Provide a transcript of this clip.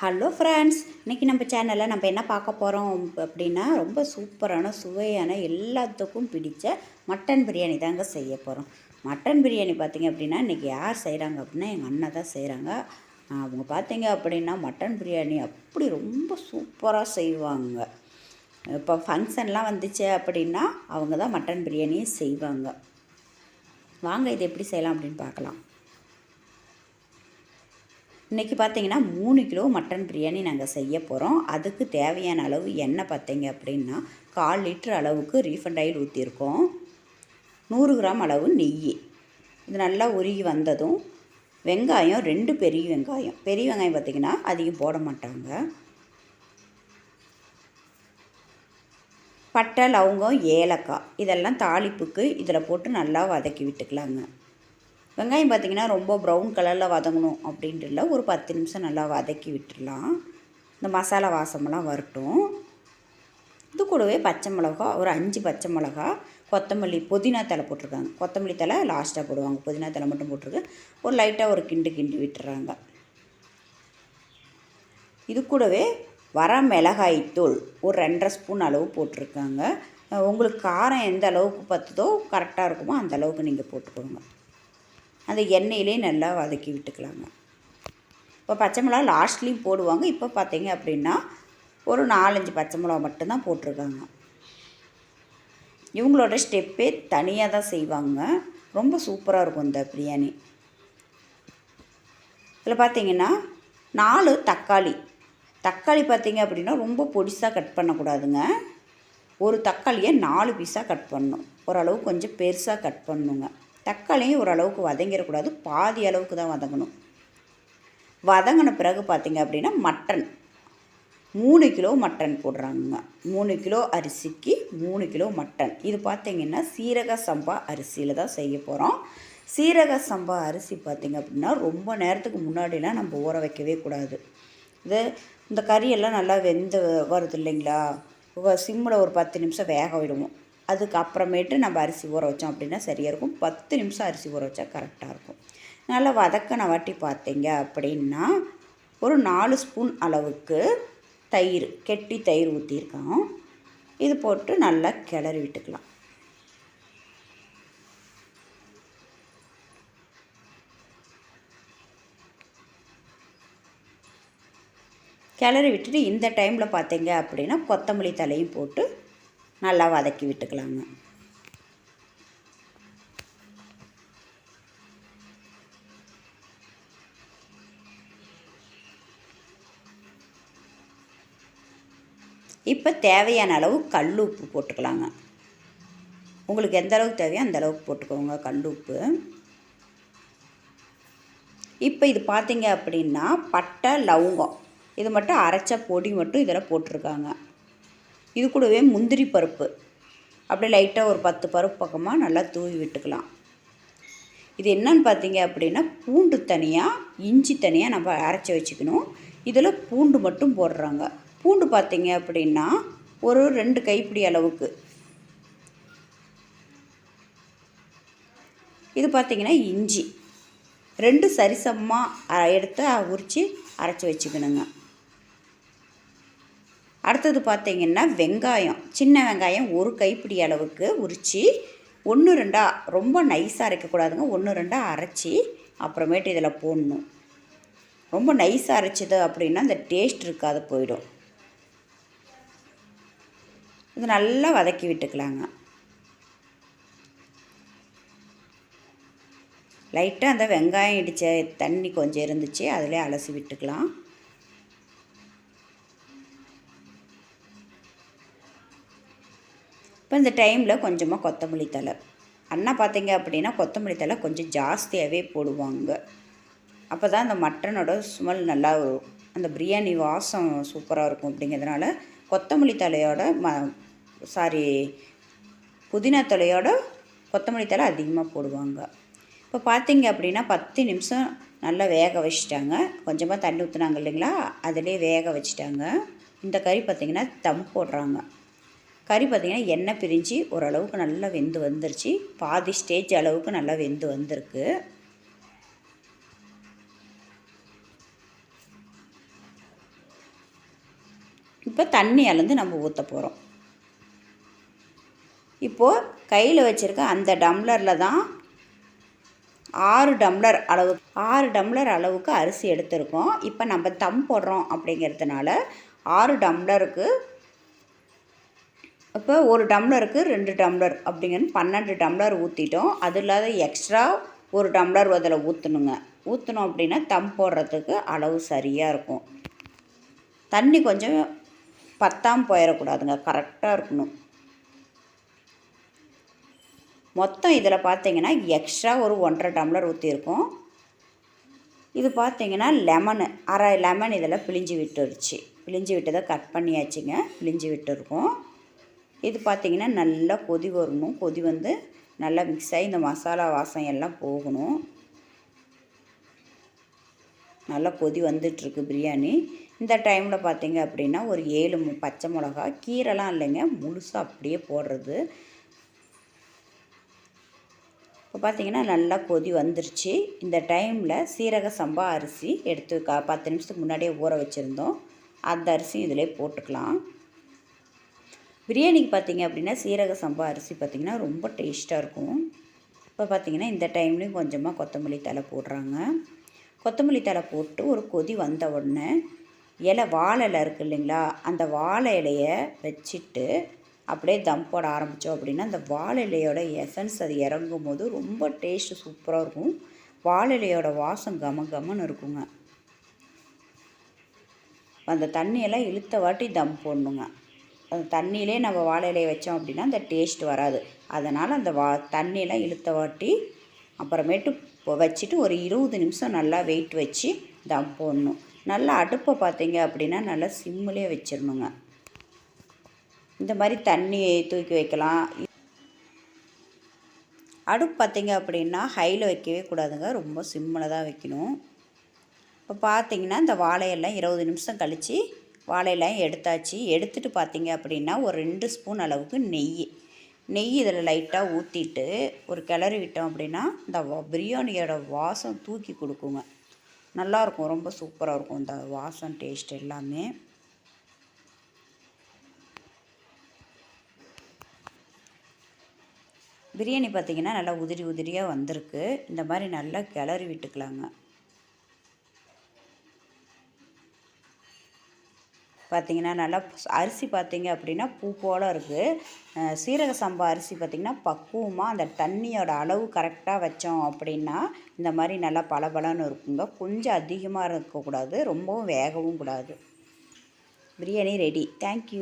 Hello friends இன்றைக்கி நம்ம சேனலில் நம்ம என்ன பார்க்க போகிறோம் அப்படின்னா ரொம்ப சூப்பரான சுவையான எல்லாத்துக்கும் பிடிச்ச மட்டன் பிரியாணி தாங்க செய்ய போகிறோம் மட்டன் பிரியாணி பார்த்தீங்க அப்படின்னா இன்றைக்கி யார் செய்கிறாங்க அப்படின்னா எங்கள் அண்ணன் தான் செய்கிறாங்க அவங்க பார்த்தீங்க அப்படின்னா மட்டன் பிரியாணி அப்படி ரொம்ப சூப்பராக செய்வாங்க. இப்போ ஃபங்க்ஷன்லாம் வந்துச்சு அப்படின்னா அவங்க தான் மட்டன் பிரியாணியை செய்வாங்க. வாங்க இது எப்படி செய்யலாம் அப்படின்னு பார்க்கலாம். இன்றைக்கி பார்த்தீங்கன்னா மூணு கிலோ மட்டன் பிரியாணி நாங்கள் செய்ய போகிறோம் அதுக்கு தேவையான அளவு எண்ணெய் பார்த்தீங்க அப்படின்னா கால் லிட்டர் அளவுக்கு ரீஃபண்ட் ஆயில் ஊற்றிருக்கோம் நூறு கிராம் அளவு நெய். இது நல்லா உருகி வந்ததும் வெங்காயம் ரெண்டு பெரிய வெங்காயம். பெரிய வெங்காயம் பார்த்திங்கன்னா அதிகம் போட மாட்டாங்க. பட்டை லவங்கம் ஏலக்காய் இதெல்லாம் தாளிப்புக்கு இதில் போட்டு நல்லா வதக்கி விட்டுக்கலாங்க. வெங்காயம் பார்த்திங்கன்னா ரொம்ப ப்ரௌன் கலரில் வதங்கணும் அப்படின்ட்டு இல்லை ஒரு பத்து நிமிஷம் நல்லா வதக்கி விட்டுடலாம். இந்த மசாலா வாசமெல்லாம் வரட்டும். இது கூடவே பச்சை மிளகா ஒரு அஞ்சு பச்சை மிளகா கொத்தமல்லி புதினா தலை போட்டிருக்காங்க. கொத்தமல்லி தலை லாஸ்ட்டாக போடுவாங்க. புதினா தலை மட்டும் போட்டிருக்கு. ஒரு லைட்டாக ஒரு கிண்டு கிண்டி விட்டுறாங்க. இது கூடவே வர மிளகாய்த்தூள் ஒரு ரெண்டரை ஸ்பூன் அளவு போட்டிருக்காங்க. உங்களுக்கு காரம் எந்த அளவுக்கு பத்துதோ கரெக்டாக இருக்குமோ அந்த அளவுக்கு நீங்கள் போட்டுக்கோங்க. அந்த எண்ணெயிலே நல்லா வதக்கி விட்டுக்கலாங்க. இப்போ பச்சை மிளகா லாஸ்ட்லேயும் போடுவாங்க. இப்போ பார்த்தீங்க அப்படின்னா ஒரு நாலஞ்சு பச்சை மிளகா மட்டும்தான் போட்டிருக்காங்க. இவங்களோட ஸ்டெப்பே தனியாக தான் செய்வாங்க. ரொம்ப சூப்பராக இருக்கும் இந்த பிரியாணி. இதில் பார்த்தீங்கன்னா நாலு தக்காளி. தக்காளி பார்த்தீங்க அப்படின்னா ரொம்ப பொடிசாக கட் பண்ணக்கூடாதுங்க. ஒரு தக்காளியை நாலு பீஸாக கட் பண்ணணும். ஓரளவு கொஞ்சம் பெருசாக கட் பண்ணணுங்க. தக்காளியும் ஓரளவுக்கு வதங்கிடக்கூடாது. பாதி அளவுக்கு தான் வதங்கணும். வதங்கின பிறகு பார்த்திங்க அப்படின்னா மட்டன். மூணு கிலோ மட்டன் போடுறாங்க மூணு கிலோ அரிசிக்கு மூணு கிலோ மட்டன். இது பார்த்திங்கன்னா சீரக சம்பா அரிசியில் தான் செய்ய போகிறோம் சீரக சம்பா அரிசி பார்த்திங்க அப்படின்னா ரொம்ப நேரத்துக்கு முன்னாடிலாம் நம்ம ஊற வைக்கவே கூடாது. இது இந்த கறியெல்லாம் நல்லா வெந்து வருது இல்லைங்களா? சிம்மில் ஒரு பத்து நிமிஷம் வேக விடுவோம். அதுக்கு அப்புறமேட்டு நம்ம அரிசி ஊற வச்சோம் அப்படின்னா சரியாக இருக்கும். பத்து நிமிஷம் அரிசி ஊற வச்சா கரெக்டாக இருக்கும். நல்லா வதக்கின வாட்டி பார்த்தீங்க அப்படின்னா ஒரு நாலு ஸ்பூன் அளவுக்கு தயிர் கெட்டி தயிர் ஊற்றிருக்கோம் இது போட்டு நல்லா கிளறி விட்டுக்கலாம். கிளறி விட்டுட்டு இந்த டைமில் பார்த்தீங்க அப்படின்னா கொத்தமல்லி தலையும் போட்டு நல்லா வதக்கி விட்டுக்கலாங்க. இப்போ தேவையான அளவு கல் உப்பு போட்டுக்கலாங்க. உங்களுக்கு எந்த அளவுக்கு தேவையோ அந்த அளவுக்கு போட்டுக்கோங்க கல் உப்பு. இப்போ இது பார்த்தீங்க அப்படின்னா பட்டை லவங்கம். இது மட்டும் அரைச்ச பொடி மட்டும் இதில் போட்டிருக்காங்க. இது கூடவே முந்திரி பருப்பு. அப்படியே லைட்டாக ஒரு பத்து பருப்பு பக்கமாக நல்லா தூவி விட்டுக்கலாம். இது என்னன்னு பார்த்தீங்க அப்படின்னா பூண்டு தனியாக இஞ்சி தனியாக நம்ம அரைச்சி வச்சுக்கணும். இதில் பூண்டு மட்டும் போடுறாங்க. பூண்டு பார்த்தீங்க அப்படின்னா ஒரு ரெண்டு கைப்பிடி அளவுக்கு. இது பார்த்திங்கன்னா இஞ்சி. ரெண்டு சரிசமமாக எடுத்து உரித்து அரைச்சி வச்சுக்கணுங்க. அடுத்தது பார்த்திங்கன்னா வெங்காயம். சின்ன வெங்காயம் ஒரு கைப்பிடி அளவுக்கு உரித்து ஒன்று ரெண்டாக ரொம்ப நைஸாக அரைக்கக்கூடாதுங்க ஒன்று ரெண்டாக அரைச்சி அப்புறமேட்டு இதில் போடணும். ரொம்ப நைஸாக அரைச்சிது அப்படின்னா இந்த டேஸ்ட் இருக்காது போயிடும். இது நல்லா வதக்கி விட்டுக்கலாங்க. லைட்டாக அந்த வெங்காயம் இடித்த தண்ணி கொஞ்சம் இருந்துச்சு அதிலே அலசி விட்டுக்கலாம். இப்போ இந்த டைமில் கொஞ்சமாக கொத்தமல்லி தலை அண்ணா பார்த்தீங்க அப்படின்னா கொத்தமல்லி தலை கொஞ்சம் ஜாஸ்தியாகவே போடுவாங்க. அப்போ தான் அந்த மட்டனோட ஸ்மெல் நல்லா அந்த பிரியாணி வாசம் சூப்பராக இருக்கும் அப்படிங்கிறதுனால கொத்தமல்லி தலையோட ம சாரி புதினா தலையோட கொத்தமல்லி தலை அதிகமாக போடுவாங்க. இப்போ பார்த்தீங்க அப்படின்னா பத்து நிமிஷம் நல்லா வேக வச்சுட்டாங்க. கொஞ்சமாக தண்ணி ஊற்றுனாங்க இல்லைங்களா? அதிலே வேக வச்சுட்டாங்க. இந்த கறி பார்த்திங்கன்னா தம் போடுறாங்க. கறி பார்த்திங்கன்னா எண்ணெய் பிரிஞ்சு ஓரளவுக்கு நல்லா வெந்து வந்துருச்சு. பாதி ஸ்டேஜ் அளவுக்கு நல்லா வெந்து வந்திருக்கு. இப்போ தண்ணி அளந்து நம்ம ஊற்ற போகிறோம் இப்போது கையில் வச்சுருக்க அந்த டம்ளரில் தான் ஆறு டம்ளர் அளவு ஆறு டம்ளர் அளவுக்கு அரிசி எடுத்திருக்கோம். இப்போ நம்ம தம் போடுறோம் அப்படிங்கிறதுனால ஆறு டம்ளருக்கு இப்போ ஒரு டம்ளருக்கு ரெண்டு டம்ளர் அப்படிங்கன்னு பன்னெண்டு டம்ளர் ஊற்றிட்டோம் அது இல்லாத எக்ஸ்ட்ரா ஒரு டம்ளர் அதில் ஊற்றணுங்க ஊற்றணும் அப்படின்னா தம் போடுறதுக்கு அளவு சரியாக இருக்கும். தண்ணி கொஞ்சம் பத்தாமல் போயிடக்கூடாதுங்க கரெக்டாக இருக்கணும். மொத்தம் இதில் பார்த்தீங்கன்னா எக்ஸ்ட்ரா ஒரு ஒன்றரை டம்ளர் ஊற்றிருக்கோம் இது பார்த்தீங்கன்னா லெமனு அரை லெமன் இதில் பிழிஞ்சு விட்டுருச்சு. பிழிஞ்சு விட்டதை கட் பண்ணியாச்சுங்க. பிழிஞ்சு விட்டுருக்கோம். இது பார்த்திங்கன்னா நல்லா கொதி வரணும். கொதி வந்து நல்லா மிக்ஸ் ஆகி இந்த மசாலா வாசம் எல்லாம் போகணும். நல்லா கொதி வந்துட்டுருக்கு பிரியாணி. இந்த டைமில் பார்த்திங்க அப்படின்னா ஒரு ஏழு மு- பச்சை மிளகா கீரைலாம் இல்லைங்க. முழுசாக அப்படியே போடுறது. இப்போ பார்த்திங்கன்னா நல்லா கொதி வந்துருச்சு. இந்த டைமில் சீரக சம்பா அரிசி எடுத்து க பத்து நிமிஷத்துக்கு முன்னாடியே ஊற வச்சுருந்தோம். அந்த அரிசி இதிலே போட்டுக்கலாம். பிரியாணிக்கு பார்த்தீங்க அப்படின்னா சீரக சம்பா அரிசி பார்த்திங்கன்னா ரொம்ப டேஸ்ட்டாக இருக்கும். இப்போ பார்த்தீங்கன்னா இந்த டைம்லேயும் கொஞ்சமாக கொத்தமல்லி தழை போடுறாங்க. கொத்தமல்லி தழை போட்டு ஒரு கொதி வந்த உடனே இலை வாழை இலை இருக்குது இல்லைங்களா? அந்த வாழை இலையை வச்சுட்டு அப்படியே தம் போட ஆரம்பித்தோம் அப்படின்னா அந்த வாழை இலையோட எசன்ஸ் அது இறங்கும் போது ரொம்ப டேஸ்ட்டு சூப்பராக இருக்கும். வாழை இலையோட வாசம் கம கமன்னு இருக்குங்க. அந்த தண்ணியெல்லாம் இழுத்த வாட்டி தம் போடணுங்க. அந்த தண்ணியிலே நம்ம வாழை இலையை வச்சோம் அப்படின்னா அந்த டேஸ்ட் வராது. அதனால் அந்த வா தண்ணியெலாம் இழுத்த வாட்டி அப்புறமேட்டு வச்சுட்டு ஒரு இருபது நிமிஷம் நல்லா வெயிட் வச்சு தம் போடணும். நல்லா அடுப்பை பார்த்தீங்க அப்படின்னா நல்லா சிம்மிலே வச்சிடணுங்க. இந்த மாதிரி தண்ணி தூக்கி வைக்கலாம். அடுப்பு பார்த்தீங்க அப்படின்னா ஹையில் வைக்கவே கூடாதுங்க. ரொம்ப சிம்மில் தான் வைக்கணும். இப்போ பார்த்தீங்கன்னா இந்த வாழையெல்லாம் இருபது நிமிஷம் கழித்து வாழையெல்லாம் எடுத்தாச்சு. எடுத்துகிட்டு பார்த்தீங்க அப்படின்னா ஒரு ரெண்டு ஸ்பூன் அளவுக்கு நெய். நெய் இதில் லைட்டாக ஊற்றிட்டு ஒரு கிளறி விட்டோம் அப்படின்னா இந்த வா- பிரியாணியோட வாசம் தூக்கி கொடுக்குங்க. நல்லாயிருக்கும். ரொம்ப சூப்பராக இருக்கும் இந்த வாசம் டேஸ்ட் எல்லாமே. பிரியாணி பார்த்தீங்கன்னா நல்லா உதிரி உதிரியாக வந்திருக்கு. இந்த மாதிரி நல்லா கிளறி விட்டுக்கலாங்க. பார்த்தீங்கன்னா நல்லா அரிசி பார்த்திங்க அப்படின்னா பூ போல் இருக்குது சீரக சம்பா அரிசி பார்த்திங்கன்னா பக்குவமாக அந்த தண்ணியோட அளவு கரெக்டாக வச்சோம் அப்படின்னா இந்த மாதிரி நல்லா பளபளன்னு இருக்குங்க. கொஞ்சம் அதிகமாக இருக்கக்கூடாது ரொம்பவும் வேகவும் கூடாது. Biryani ready thank you